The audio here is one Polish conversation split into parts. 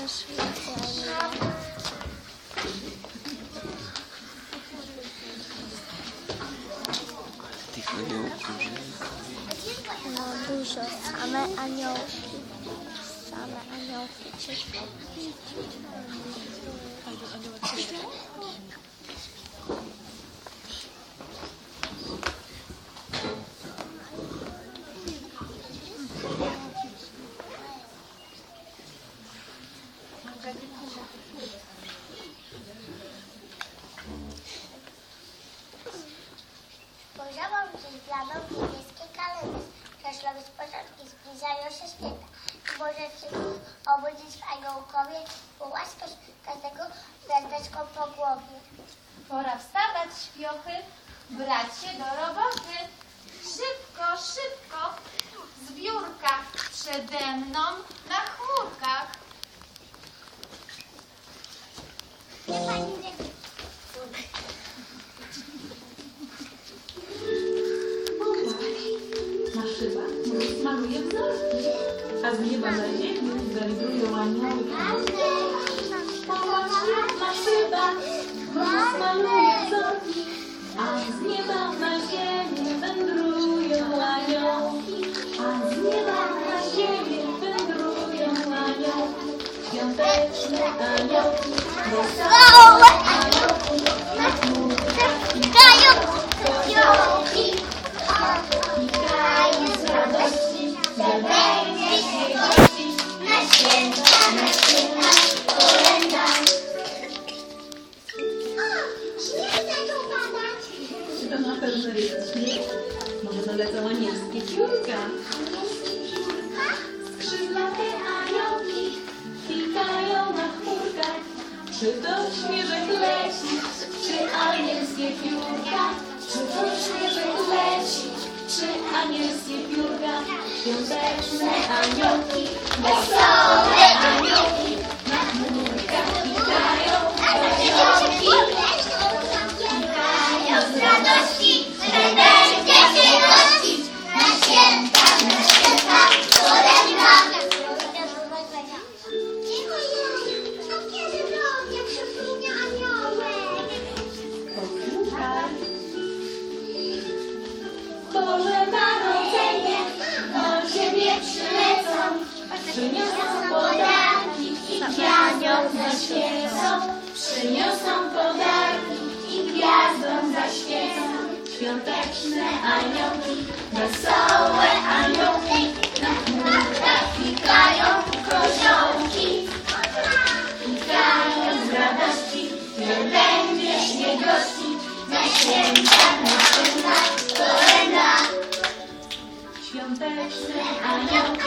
też. Tych aniołków, że... No dużo. Same aniołki. Same aniołki. Spojrzałam aniołkowie, połaskać każdego gwiazdeczką po głowie. Pora wstawać, śpiochy, brać się do roboty. Szybko, szybko, zbiórka przede mną na chmurkach. Nie pani nie Na szybach maluje wzorki, a z nieba na ziemię wędrują anioły. Na a z nieba na ziemię wędrują aniołki. A z nieba na ziemię wędrują aniołki, Śnieg? Może to lecą anielskie piórka? Skrzydlate aniołki pikają na chmurkach. Czy to śnieżek leci, czy anielskie piórka? Czy to śnieżek leci, czy anielskie piórka? Świąteczne aniołki, wesołe Boże Narodzenie, do Ciebie przylecą, przyniosą podarki i gwiazdom zaświecą. Przyniosą podarki i gwiazdom zaświecą. Świąteczne aniołki, wesołe aniołki, Świąteczne aniołki,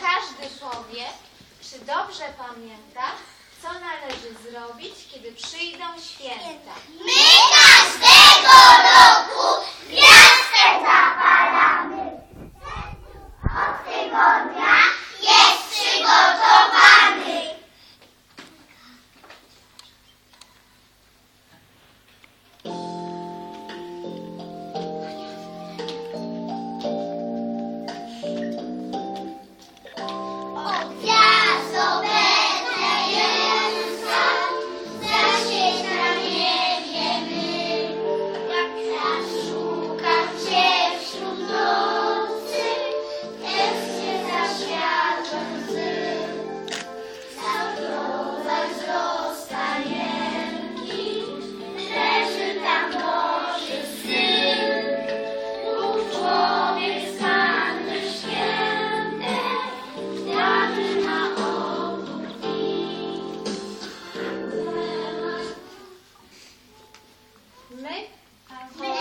każdy powie, czy dobrze pamięta, co należy zrobić, kiedy przyjdą święta. My każdego roku Mais avant.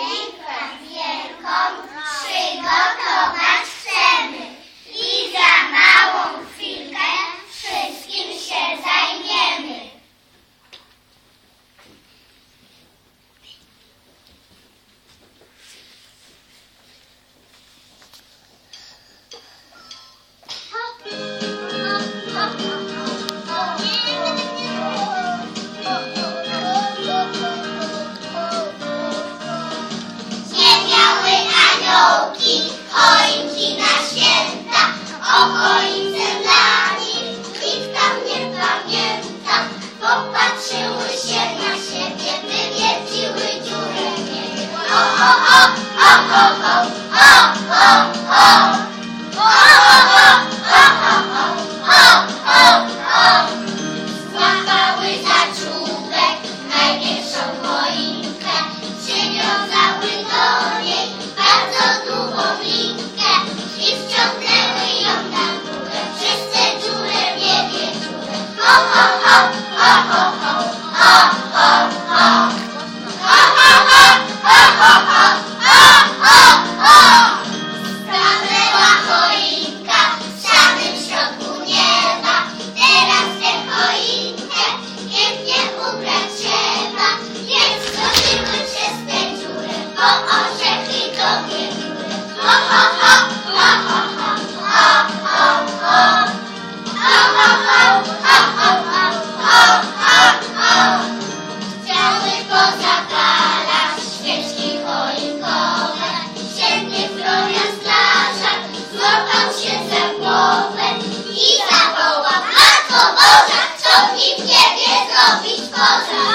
Oh, beach balls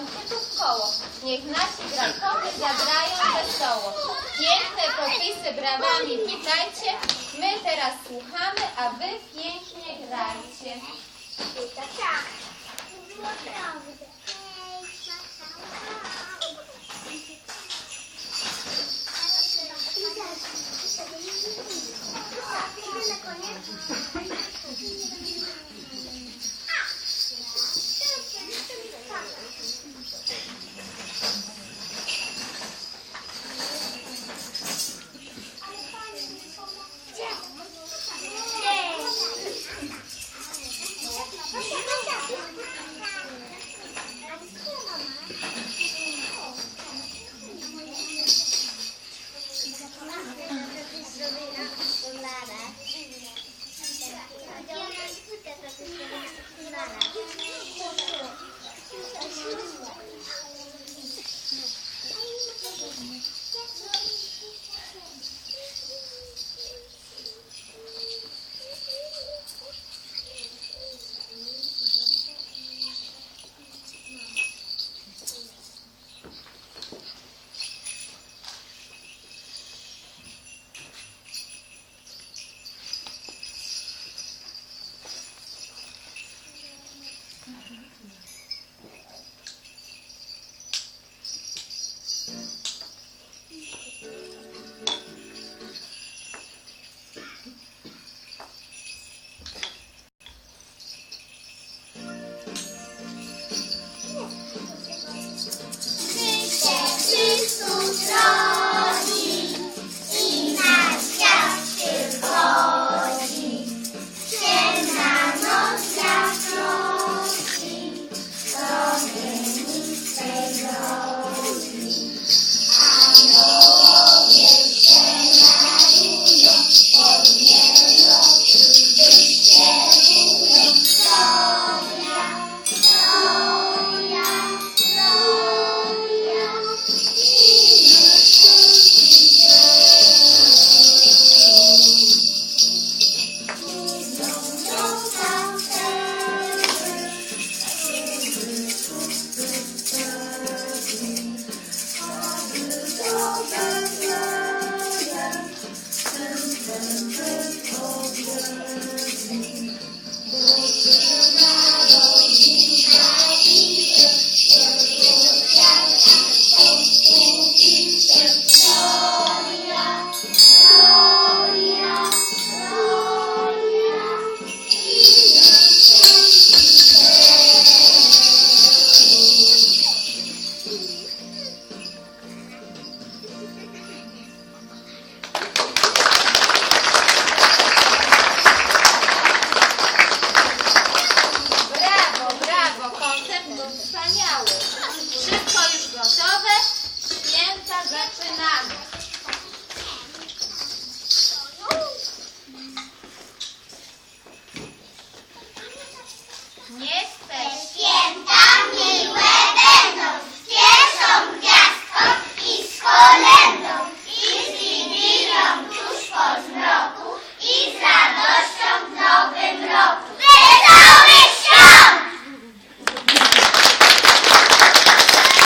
Japończyków koło. Niech nasi grajkowie zagrają wesoło. Piękne popisy brawami witajcie. My teraz słuchamy, a wy pięknie grajcie. Tak, tak. Oh, Yes.